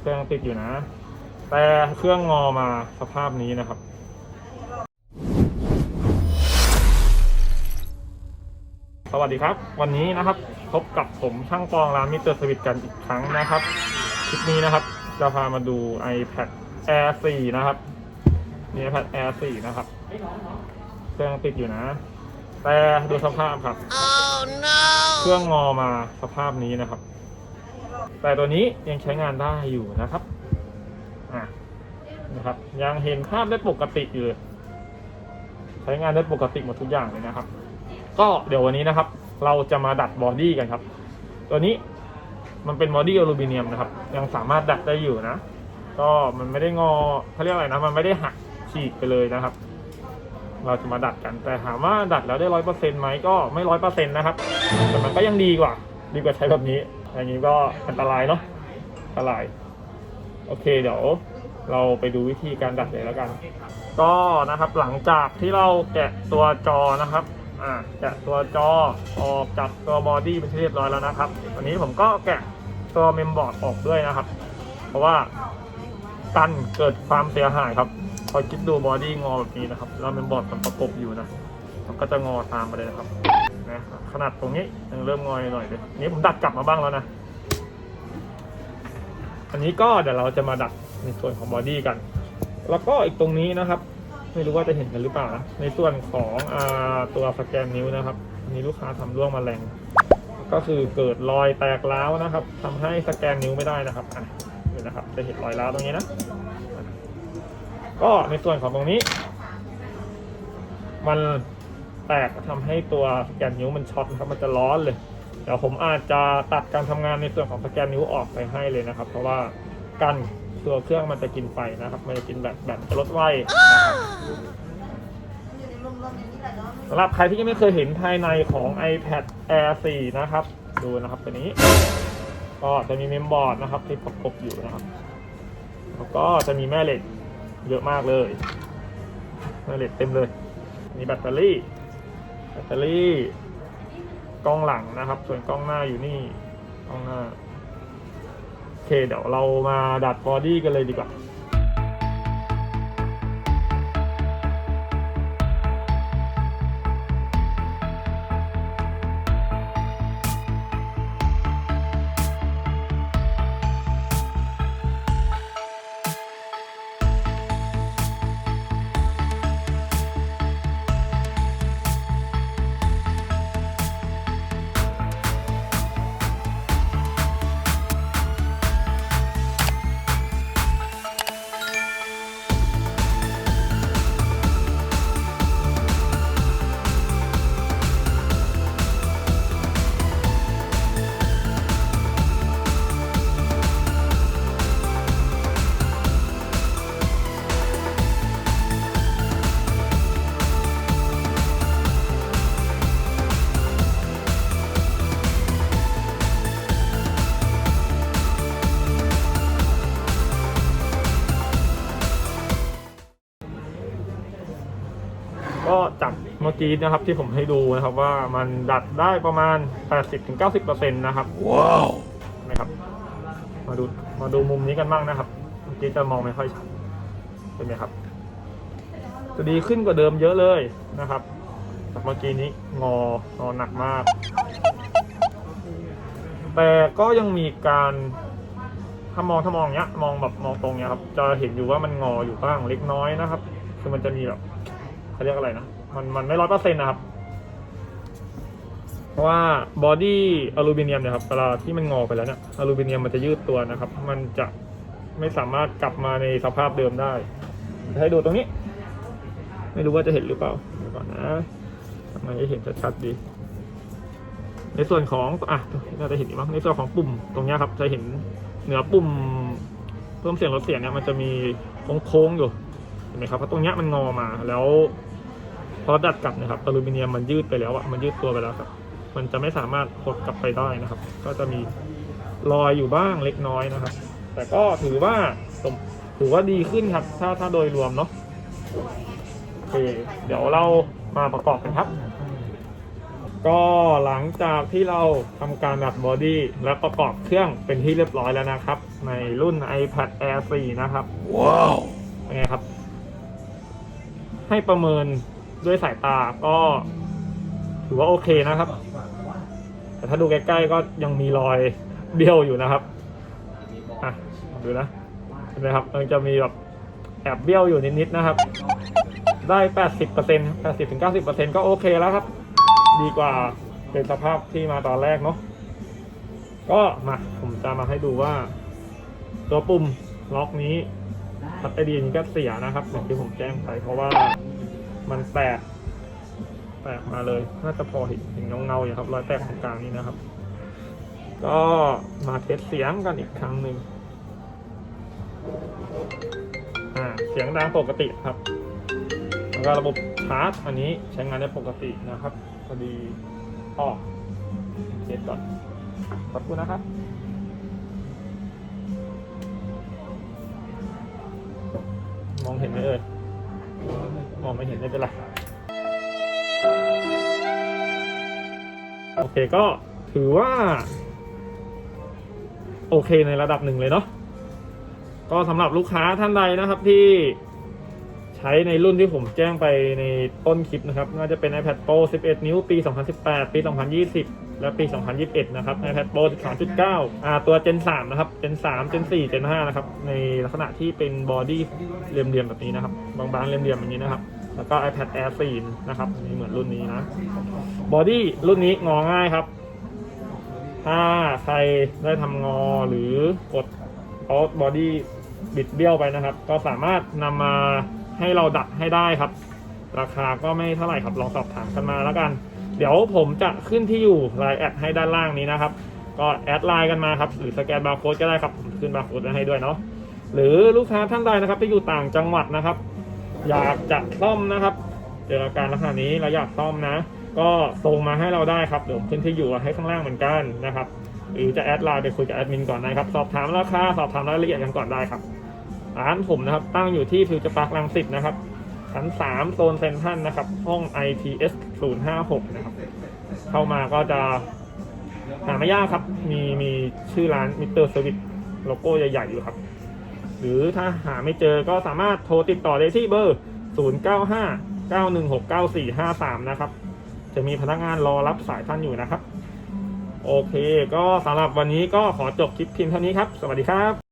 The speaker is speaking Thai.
เครื่องติดอยู่นะ แต่เครื่องงอมาสภาพนี้นะครับ สวัสดีครับ วันนี้นะครับพบกับผมช่างปองร้านมิสเตอร์สวิตกันอีกครั้งนะครับ คลิปนี้นะครับ จะพามาดู iPad Air 4 นะครับมี iPad Air 4 นะครับ เครื่องติดอยู่นะ แต่ดูสภาพครับเครื่องงอมาสภาพนี้นะครับ แต่ตัวนี้ยังใช้งานได้อยู่นะครับอะนะครับ ยังเห็นภาพได้ปกติอยู่ใช้งานได้ปกติหมดทุกอย่างเลยนะครับ ก็เดี๋ยววันนี้นะครับ เราจะมาดัดบอดี้กันครับ ตัวนี้มันเป็นบอดี้อลูมิเนียมนะครับ ยังสามารถดัดได้อยู่นะ ก็มันไม่ได้งอเขาเรียกอะไรนะ มันไม่ได้หักฉีกไปเลยนะครับ เราจะมาดัดกัน แต่ถามว่าดัดแล้วได้ร้อยเปอร์เซ็นต์ไหมก็ไม่ร้อยเปอร์เซ็นต์นะครับ แต่มันก็ยังดีกว่า ดีกว่าใช้แบบนี้ อย่างนี้ก็อันตรายเนาะอันตราย โอเคเดี๋ยวเราไปดูวิธีการดัดเลยแล้วกัน ก็นะครับหลังจากที่เราแกะตัวจอนะครับอ่าแกะตัวจอออกจากตัวบอดี้เป็นที่เรียบร้อยแล้วนะครับวันนี้ผมก็แกะตัวเมมบอร์ดออกด้วยนะครับ เพราะว่ากันเกิดความเสียหายครับ พอคิดดูบอดี้งอแบบนี้นะครับ แล้วเมมบอร์ดมันประกบอยู่นะ มันก็จะงอตามไปเลยนะครับนะครับ ขนาดตรงนี้ยังเริ่มงอยหน่อยเลยนี้ผมดัดกลับมาบ้างแล้วนะ อันนี้ก็เดี๋ยวเราจะมาดัดในส่วนของบอดี้กัน แล้วก็อีกตรงนี้นะครับ ไม่รู้ว่าจะเห็นกันหรือเปล่านะในส่วนของอตัวสแกนนิ้วนะครับอันนี้ลูกค้าทำร่วงมาแรง ก็คือเกิดรอยแตกร้าวนะครับทำให้สแกนนิ้วไม่ได้นะครับอะนี่นะครับ จะเห็นรอยร้าวตรงนี้นะ ก็ในส่วนของตรงนี้ มัน แตกทำให้ตัวสแกนนิ้วมันช็อตนะครับมันจะร้อนเลยเดี๋ยวผมอาจจะตัดการทำงานในส่วนของสแกนนิ้วออกไปให้เลยนะครับ เพราะว่ากันตัวเครื่องมันจะกินไฟนะครับ มันจะกินแบตแบตจะลดไวสำหรับใครที่ยังไม่เคยเห็นภายในของ iPad Air 4 นะครับ ดูนะครับตัวนี้ ก็จะมีเมมบอร์ดนะครับที่ประกบอยู่นะครับ แล้วก็จะมีแม่เหล็กเยอะมากเลยแม่เหล็กเต็มเลย มีแบตเตอรี่ ตเตอรี่กล้องหลังนะครับ ส่วนกล้องหน้าอยู่นี่กล้องหน้า โอเค เดี๋ยวเรามาดัดบอดี้กันเลยดีกว่า จากเมื่อกี้นะครับที่ผมให้ดูนะครับว่ามันดัดได้ประมาณ 80-90%นะครับ ว้าวนะครับ มาดูมาดูมุมนี้กันบ้างนะครับเมื่อกี้จะมองไม่ค่อยชัดเป็นไหมครับ จะดีขึ้นกว่าเดิมเยอะเลยนะครับจากเมื่อกี้นี้งองอหนักมาก แต่ก็ยังมีการถ้ามองถ้ามองเนี้ย มองแบบมองตรงเนี้ยครับ จะเห็นอยู่ว่ามันงออยู่บ้างเล็กน้อยนะครับ คือมันจะมีแบบเขาเรียกอะไรนะ มันมันไม่ร้อยเปอร์เซ็นต์นะครับ เพราะว่าบอดี้อลูมิเนียมเนี่ยครับเวลาที่มันงอไปแล้วเนี่ยอลูมิเนียมมันจะยืดตัวนะครับ มันจะไม่สามารถกลับมาในสภาพเดิมได้ให้ดูตรงนี้ ไม่รู้ว่าจะเห็นหรือเปล่าเดี๋ยวก่อนนะทำไมให้เห็นชัดๆดี ในส่วนของอะน่าจะเห็นอยู่มั้งในส่วนของปุ่มตรงเนี้ยครับ จะเห็นเหนือปุ่มเพิ่มเสียงลดเสียงเนี่ยมันจะมีโค้งๆอยู่เห็นไหมครับเพราะตรงเนี้ยมันงอมาแล้ว พอดัดกลับเนะครับอลูมิเนียมมันยืดไปแล้วอะมันยืดตัวไปแล้วครับ มันจะไม่สามารถหดกลับไปได้นะครับ ก็จะมีรอยอยู่บ้างเล็กน้อยนะครับ แต่ก็ถือว่าสมถือว่าดีขึ้นครับ ถ้าถ้าโดยรวมเนาะโอเคเดี๋ยวเรามาประกอบกันครับ ก็หลังจากที่เราทำการดัดบอดี้และประกอบเครื่องเป็นที่เรียบร้อยแล้วนะครับ ในรุ่น iPad Air 4 นะครับ ว้าวเป็นไงครับ ให้ประเมิน ด้วยสายตาก็ถือว่าโอเคนะครับ แต่ถ้าดูใกล้ๆก็ยังมีรอยเบี้ยวอยู่นะครับอะดูนะเห็นไหมครับมันจะมีแบบแอบเบี้ยวอยู่นิดๆนะครับ ได้80% 80-90%ก็โอเคแล้วครับ ดีกว่าเป็นสภาพที่มาตอนแรกเนาะก็มาผมจะมาให้ดูว่า ตัวปุ่มล็อกนี้ทัชไอดีนี้ก็เสียนะครับอย่างที่ผมแจ้งไปเพราะว่า มันแตกแตกมาเลย น่าจะพอเห็นเห็นเงาๆอยู่ครับ รอยแตกตรงกลางนี้นะครับ ก็มาเทสเสียงกันอีกครั้งหนึ่งอ่าเสียงดังปกติครับ แล้วก็ระบบชาร์จอันนี้ใช้งานได้ปกตินะครับพอดีออกเทสก่อนขอบคุณนะครับมองเห็นไหมเอ่ย มองไม่เห็นไม่เป็นไรโอเคก็ถือว่า โอเคในระดับหนึ่งเลยเนาะก็สำหรับลูกค้าท่านใดนะครับที่ใช้ในรุ่นที่ผมแจ้งไปในต้นคลิปนะครับน่าจะเป็น iPad Pro 11 นิ้ว ปี 2018 ปี 2020 และปี 2021 นะครับ iPad Pro 13.9อ่า ตัว Gen 3 นะครับ Gen 3 Gen 4 Gen 5 นะครับ ในลักษณะที่เป็นบอดี้เหลี่ยมๆ แบบนี้นะครับ บางๆ เหลี่ยมๆแบบนี้นะครับ แล้วก็ iPad Air 4 นะครับ นี่เหมือนรุ่นนี้นะ บอดี้รุ่นนี้งอง่ายครับ ถ้าใครได้ทำงอหรือกดเอาบอดี้บิดเบี้ยวไปนะครับ ก็สามารถนำมาให้เราดัดให้ได้ครับ ราคาก็ไม่เท่าไหร่ครับ ลองสอบถามกันมาแล้วกัน เดี๋ยวผมจะขึ้นที่อยู่ไลน์แอดให้ด้านล่างนี้นะครับ ก็แอดไลน์กันมาครับหรือสแกนบาร์โค้ดก็ได้ครับผมขึ้นบาร์โค้ดให้ด้วยเนาะหรือลูกค้าท่านใดนะครับที่อยู่ต่างจังหวัดนะครับ อยากจะซ่อมนะครับ เจออาการลักษณะนี้แล้วอยากซ่อมนะ ก็ส่งมาให้เราได้ครับเดี๋ยวขึ้นที่อยู่ให้ข้างล่างเหมือนกันนะครับหรือจะแอดไลน์ไปคุยกับแอดมินก่อนนะครับ สอบถามราคาสอบถามรายละเอียดกันก่อนได้ครับร้านผมนะครับตั้งอยู่ที่ฟิวเจอร์พาร์คลังสิตนะครับ ชั้น3โซนเซนทรัลนะครับ ห้อง ITS 056 นะครับ เข้ามาก็จะหาไม่ยากครับ มีมีชื่อร้านมิเตอร์สวิตโลโก้ใหญ่ๆอยู่ครับ หรือถ้าหาไม่เจอก็สามารถโทรติดต่อได้ที่เบอร์ 095 916 9453 นะครับ จะมีพนักงานรอรับสายท่านอยู่นะครับ โอเค ก็สำหรับวันนี้ก็ขอจบคลิปเพียงเท่านี้ครับ สวัสดีครับ